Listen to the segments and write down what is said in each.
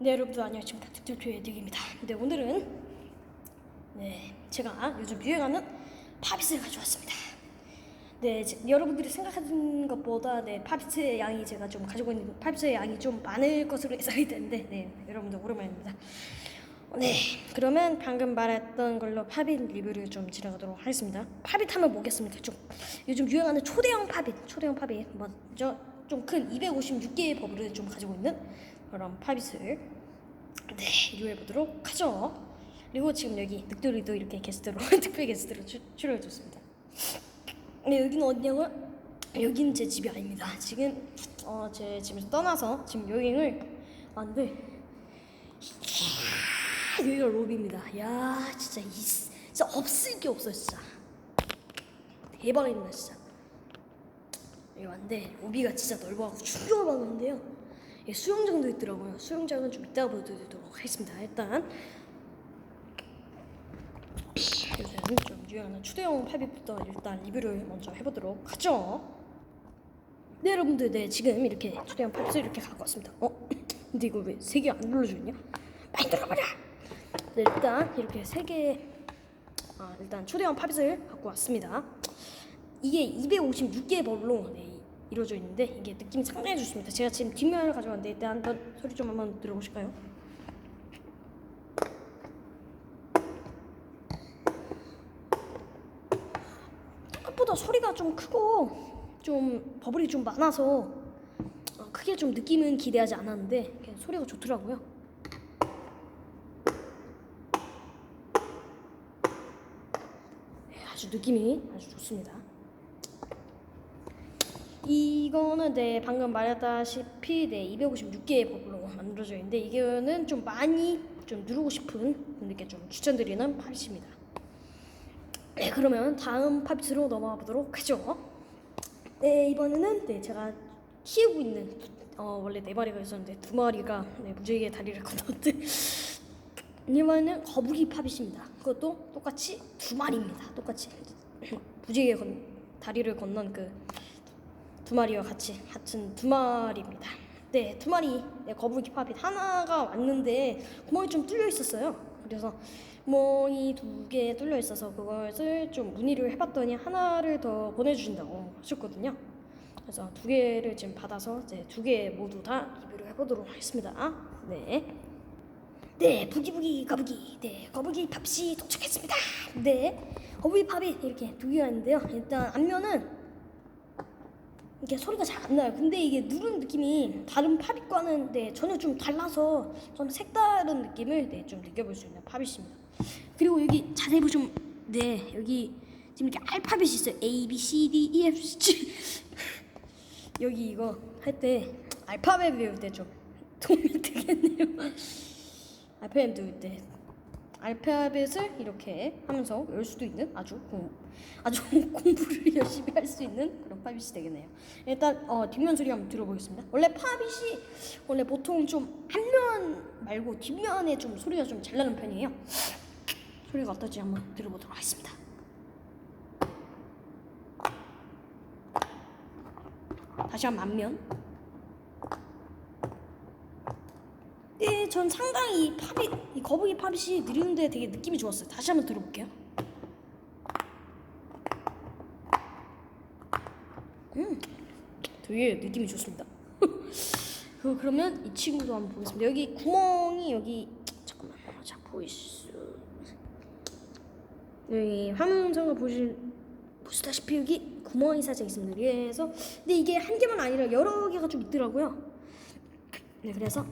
네 여러분들 안녕하십니까. 득점표의 득입니다. 네 오늘은 네 제가 요즘 유행하는 팝잇을 가져왔습니다. 네 제- 여러분들이 생각하는 것보다 네 팝잇의 양이 제가 좀 가지고 있는 팝잇의 양이 좀 많을 것으로 예상이 되는데 네 여러분들 오랜만입니다. 네 그러면 방금 말했던 걸로 팝잇 리뷰를 좀 진행하도록 하겠습니다. 팝잇 하면 뭐겠습니까? 좀 요즘 유행하는 초대형 팝잇 초대형 팝잇 먼저 좀 큰 256개의 버블을 좀 가지고 있는 그런 팝잇을 네 리뷰해 보도록 하죠 그리고 지금 여기 늑돌이도 이렇게 게스트로 특별 게스트로 출- 출연해줬습니다 네 여기는 어디냐고요? 여기는 제 집이 아닙니다 지금 어, 제 집에서 떠나서 지금 여행을 왔는데 여기가 로비입니다. 야 진짜 이 진짜 없을 게 없어 진짜 대박입니다 진짜. 여기 왔는데 로비가 진짜 넓어가지고 충격을 받았는데요. 예, 수영장도 있더라고요. 수영장은 좀 이따가 보여드리도록 하겠습니다. 일단 요즘 좀 유행하는 초대형 팝잇부터 일단 리뷰를 먼저 해보도록 하죠. 네 여러분들 네 지금 이렇게 초대형 팝잇을 이렇게 갖고 왔습니다. 어? 근데 이거 왜 세 개안 있냐? 빨리 눌러버려. 네, 일단 이렇게 세 개. 아 일단 초대형 팝잇을 갖고 왔습니다. 이게 256개의 벌로 네, 이루어져 있는데 이게 느낌이 상당히 좋습니다. 제가 지금 뒷면을 가져왔는데 일단 한번 소리 좀 한번 들어보실까요? 생각보다 소리가 좀 크고 좀 버블이 좀 많아서 어, 크게 좀 느낌은 기대하지 않았는데 소리가 좋더라고요. 네, 아주 느낌이 아주 좋습니다. 이거는 네 방금 말했다시피 네 256개의 버블로 만들어져 있는데 이거는 좀 많이 좀 누르고 싶은 분들께 좀 추천드리는 팝입니다. 네 그러면 다음 팝으로 넘어가 보도록 하죠. 네 이번에는 네 제가 키우고 있는 어 원래 네 마리가 있었는데 두 마리가 네 무지개 다리를 건넜는데 이번에는 거북이 팝잇입니다. 그것도 똑같이 두 마리입니다. 똑같이 무지개 건 다리를 건넌 그 두 마리와 같이 같은 두 마리입니다. 네, 두 마리 네, 거북이 팝잇 하나가 왔는데 구멍이 좀 뚫려 있었어요. 그래서 구멍이 두 개 뚫려 있어서 그것을 좀 문의를 해봤더니 하나를 더 보내주신다고 하셨거든요. 그래서 두 개를 지금 받아서 이제 두 개 모두 다 리뷰를 해보도록 하겠습니다. 네. 네, 부기부기 거북이. 네, 거북이 팝이 도착했습니다. 네, 거북이 팝이 이렇게 두 개가 있는데요. 일단 앞면은 이게 소리가 잘 안 나요. 근데 이게 누르는 느낌이 다른 팝잇과는 네, 전혀 좀 달라서 저는 색다른 느낌을 네, 좀 느껴볼 수 있는 팝잇입니다. 그리고 여기 자세히 보시면 네, 여기 지금 이렇게 알파벳이 있어요. A, B, C, D, E, F, G. 여기 이거 할 때 알파벳 외울 때 좀 도움이 되겠네요. 알파벳 외울 때 알파벳을 이렇게 하면서 외울 수도 있는 아주 공, 아주 공부를 열심히 할 수 있는 그런 팝잇이 되겠네요. 일단 어, 뒷면 소리 한번 들어보겠습니다. 원래 팝잇이 원래 보통 좀 앞면 말고 뒷면에 좀 소리가 좀 잘 나는 편이에요. 소리가 어떨지 한번 들어보도록 하겠습니다. 다시 한번 앞면. 네, 전 상당히 이 팝이 이 거북이 팝이 느리는데 되게 느낌이 좋았어요. 다시 한번 들어볼게요. 음, 되게 느낌이 좋습니다. 그- 그러면 이 친구도 한번 보겠습니다. 여기 구멍이 여기 잠깐만, 자 보이스 여기 화면상을 보실 보시다시피 여기 구멍이 살짝 있습니다. 그래서 근데 이게 한 개만 아니라 여러 개가 좀 있더라고요. 네, 그래서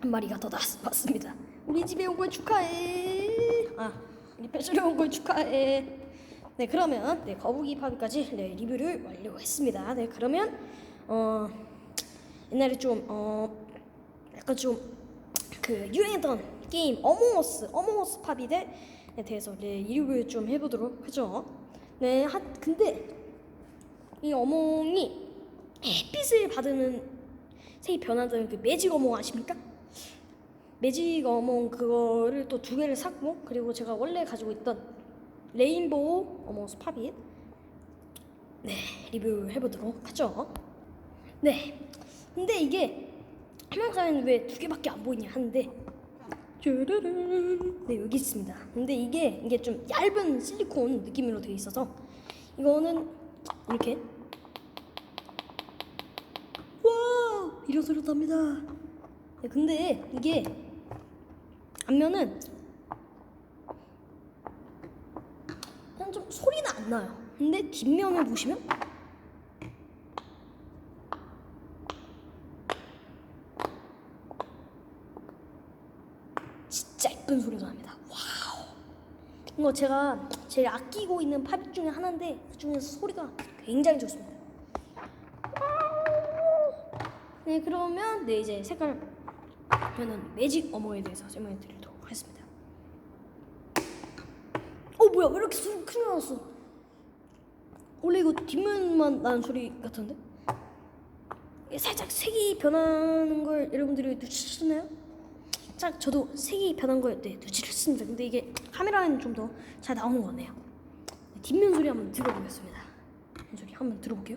한 마리가 더 나왔- 왔습니다. 우리 집에 온 걸 축하해. 아, 우리 패션에 온 걸 축하해. 네, 그러면 네 거북이 팝까지 네 리뷰를 완료했습니다. 네, 그러면 어 옛날에 좀 어 약간 좀 그 유행했던 게임 어몽어스 어몽어스 팝잇에 대해서 네 리뷰를 좀 해보도록 하죠. 네, 하, 근데 이 어몽이 햇빛을 받으면 색이 변하는 그 매직 어몽 아십니까? 매직 어몽 그거를 또 두 개를 샀고 그리고 제가 원래 가지고 있던 레인보우 어몽스 팝잇 네 리뷰 해보도록 하죠. 네, 근데 이게 화면상에는 왜 두 개밖에 안 보이냐 하는데 쭈르르 네 여기 있습니다. 근데 이게 이게 좀 얇은 실리콘 느낌으로 되어 있어서 이거는 이렇게 와 이런 소리도 납니다. 네, 근데 이게 앞면은 그냥 좀 소리는 안 나요. 근데 뒷면을 보시면 진짜 예쁜 소리가 납니다. 와우. 이거 제가 제일 아끼고 있는 팝 중에 하나인데 그 중에서 소리가 굉장히 좋습니다. 네 그러면 네 이제 색깔 저는 매직 어머에 대해서 설명해 드리도록 하겠습니다. 어 뭐야 왜 이렇게 소리 크게 나왔어? 원래 이거 뒷면만 나는 소리 같은데? 살짝 색이 변하는 걸 여러분들이 눈치채셨나요? 살짝 저도 색이 변한 걸 네, 눈치를 했습니다. 근데 이게 카메라에는 좀 더 잘 나오는 것 같네요. 네, 뒷면 소리 한번 들어보겠습니다. 소리 한번 들어볼게요.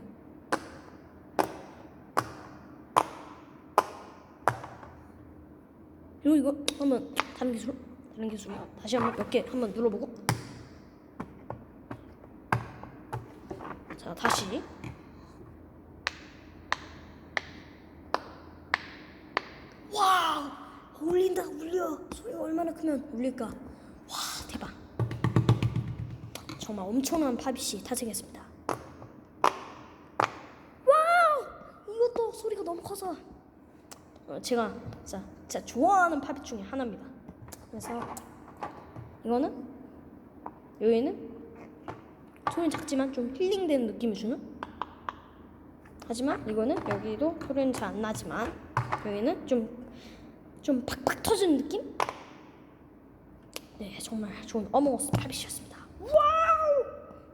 그리고 이거 한번 다른 기술 다른 기술 다시 한번 몇 개 한번 눌러보고. 자 다시. 와우! 울린다 울려. 소리가 얼마나 크면 울릴까? 와 대박. 정말 엄청난 팝잇이 탄생했습니다. 와우! 이것도 소리가 너무 커서. 어, 제가 진짜, 진짜 좋아하는 팝잇 중에 하나입니다 그래서 이거는 여기는 소리 작지만 좀 힐링되는 느낌을 주는 하지만 이거는 여기도 소리는 잘 안 나지만 여기는 좀 좀 팍팍 터지는 느낌? 네, 정말 좋은 어몽어스 팝잇이었습니다. 와우!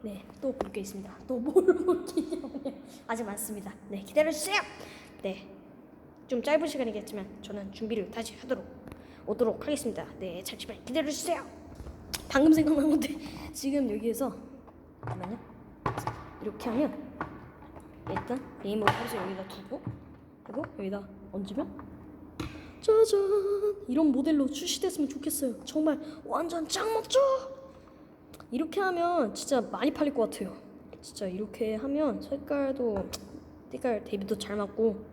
네, 또 볼 게 있습니다. 또 뭘 볼게요? 아직 많습니다. 네, 기다려주세요. 네, 좀 짧은 시간이겠지만 저는 준비를 다시 하도록 오도록 하겠습니다. 네, 잠시만 기다려주세요. 방금 생각난 건데 지금 여기에서 잠깐만요. 이렇게 하면 일단 네이버 하면서 여기다 두고 그리고 여기다 얹으면 짜잔 이런 모델로 출시됐으면 좋겠어요 정말 완전 짱 멋져 이렇게 하면 진짜 많이 팔릴 것 같아요 진짜 이렇게 하면 색깔도 색깔 대비도 잘 맞고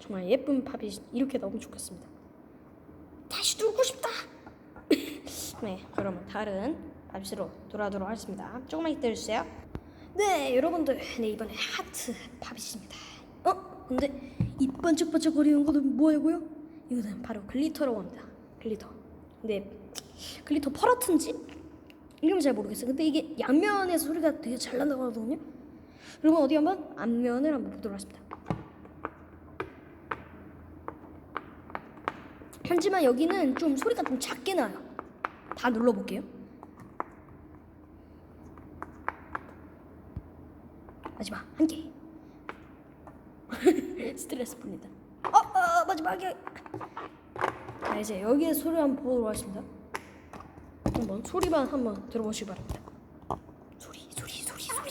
정말 예쁜 팝이 이렇게 나오면 좋겠습니다 다시 누르고 싶다 네 그러면 다른 팝으로 돌아오도록 하겠습니다. 조금만 기다려주세요. 네 여러분들 네 이번에 하트 팝잇입니다. 어? 근데 이 반짝반짝 거리는 거는 뭐냐고요? 이거는 바로 글리터라고 합니다. 글리터. 근데 글리터 퍼러트인지? 이름은 잘 모르겠어요. 근데 이게 양면에서 소리가 되게 잘 난다고 하거든요. 그러면 어디 한번 앞면을 한번 보도록 하겠습니다. 하지만 여기는 좀 소리가 좀 작게 나요 다 눌러볼게요 마지막 한 개. 스트레스 풀린다. 어, 어, 마지막에. 자, 이제 여기에 소리 한번 보도록 하겠습니다. 한번 소리만 한번 들어보시기 바랍니다. 소리, 소리, 소리, 소리.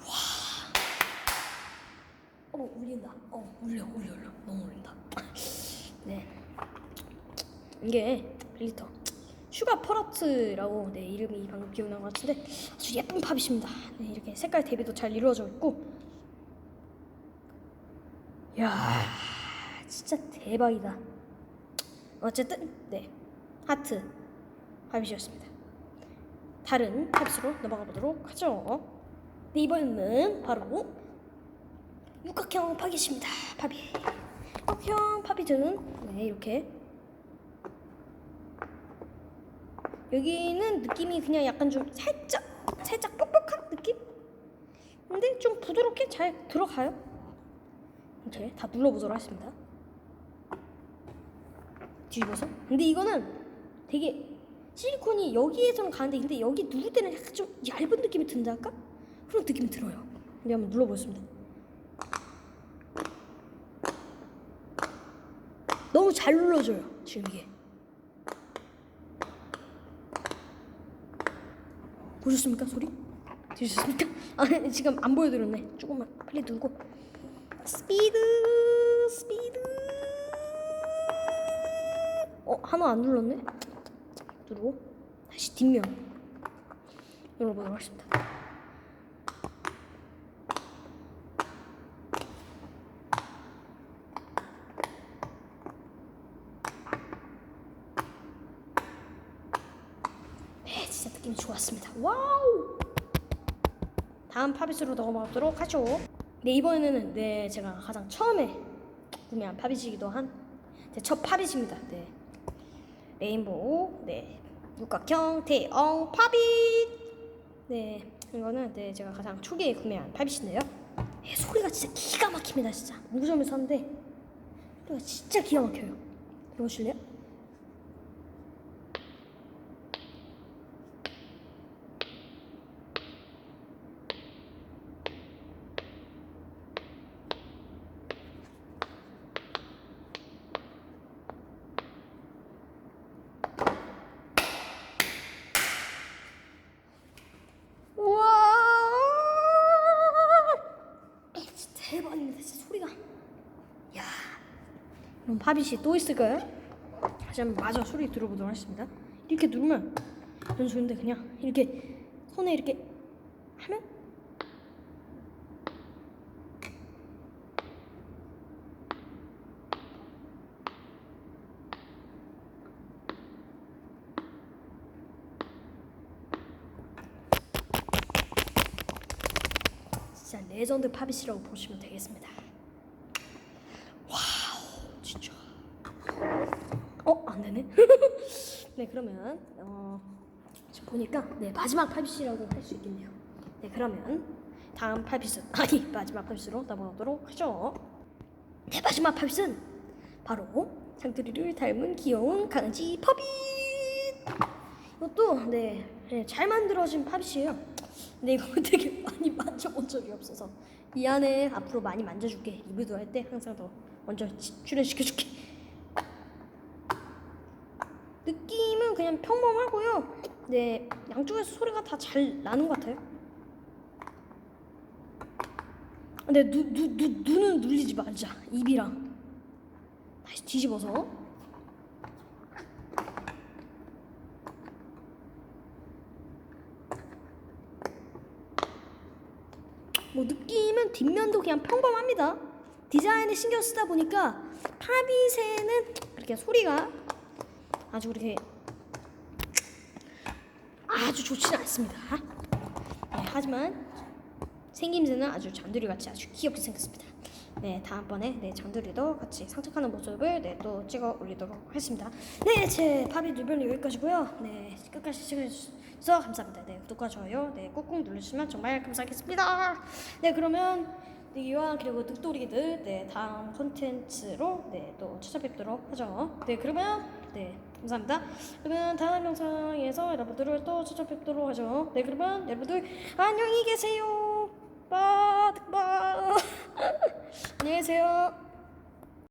와. 어, 울린다. 어, 울려, 울려, 울려. 너무 울린다. 네. 이게 글리터 슈가 퍼러트라고 네 이름이 방금 기억난 것 같은데 아주 예쁜 팝잇입니다. 네 이렇게 색깔 대비도 잘 이루어져 있고 야 진짜 대박이다. 어쨌든 네 하트 팝잇이었습니다. 다른 팝잇으로 넘어가 보도록 하죠. 네 이번에는 바로 육각형 팝잇입니다. 팝잇 육각형 팝잇은 네 이렇게 여기는 느낌이 그냥 약간 좀 살짝 살짝 뻑뻑한 느낌? 근데 좀 부드럽게 잘 들어가요. 이렇게 다 눌러보도록 하겠습니다. 뒤집어서. 근데 이거는 되게 실리콘이 여기에서는 가는데 근데 여기 누를 때는 약간 좀 얇은 느낌이 든다 할까? 그런 느낌이 들어요. 근데 한번 눌러보겠습니다. 너무 잘 눌러줘요. 지금 이게. 보셨습니까 소리? 들으셨습니까? 아 지금 안 보여드렸네. 조금만 빨리 누르고 스피드 스피드. 어 하나 안 눌렀네. 누르고 다시 뒷면 눌러보도록 하겠습니다. 네, 진짜 느낌이 좋았습니다. 와우! 다음 팝잇으로 넘어가도록 하죠. 네, 이번에는 네, 제가 가장 처음에 구매한 팝잇이기도 한 제첫 팝잇입니다. 네. 레인보우, 네. 육각형, 대엉, 팝잇! 네, 이거는 네, 제가 가장 초기에 구매한 팝잇인데요. 네, 소리가 진짜 기가 막힙니다, 진짜. 무구점에서 샀는데 소리가 진짜 기가 막혀요. 들어보실래요? 우와! 진짜 대박입니다. 진짜 소리가. 야, 팝잇이 또 있을까요? 다시 한번 마저 소리 들어보도록 하겠습니다. 이렇게 누르면 연소인데 그냥 이렇게 손에 이렇게 하면 레전드 팝잇이라고 보시면 되겠습니다. 와우, 진짜. 어, 안 되네. 네, 그러면 어, 지금 보니까 네 마지막 팝잇이라고 할 수 있겠네요. 네, 그러면 다음 팝잇은 아니 마지막 팝잇으로 넘어가도록 하죠. 네, 마지막 팝잇은 바로 장두리를 닮은 귀여운 강아지 팝잇. 이것도 네, 네, 잘 만들어진 팝잇이에요. 근데 이거 되게 많이 만져본 적이 없어서 미안해 앞으로 많이 만져줄게 리뷰도 할 때 항상 더 먼저 지- 출연시켜줄게 느낌은 그냥 평범하고요. 네 양쪽에서 소리가 다 잘 나는 것 같아요. 근데 누, 누, 누, 눈은 눌리지 말자 입이랑. 다시 뒤집어서. 뭐 느낌은 뒷면도 그냥 평범합니다. 디자인에 신경 쓰다 보니까 팝잇에는 그렇게 소리가 아주 그렇게 아주 좋지는 않습니다. 네, 하지만 생김새는 아주 잔두리 같이 아주 귀엽게 생겼습니다. 네, 다음번에 네, 잔두리도 같이 상착하는 모습을 네, 또 찍어 올리도록 하겠습니다. 네, 제 팝잇 리뷰는 여기까지고요. 네, 끝까지 시청해주셔서 감사합니다. 네, 구독과 좋아요 네, 꾹꾹 눌러주시면 정말 감사하겠습니다. 네, 그러면 네, 이와 그리고 늑돌이들 네, 다음 콘텐츠로 네, 또 찾아뵙도록 하죠. 네, 그러면 네, 감사합니다. 그러면 다음 영상에서 여러분들을 또 찾아뵙도록 하죠. 네, 그러면 여러분들 안녕히 계세요. 빠, 빠. 안녕히 계세요.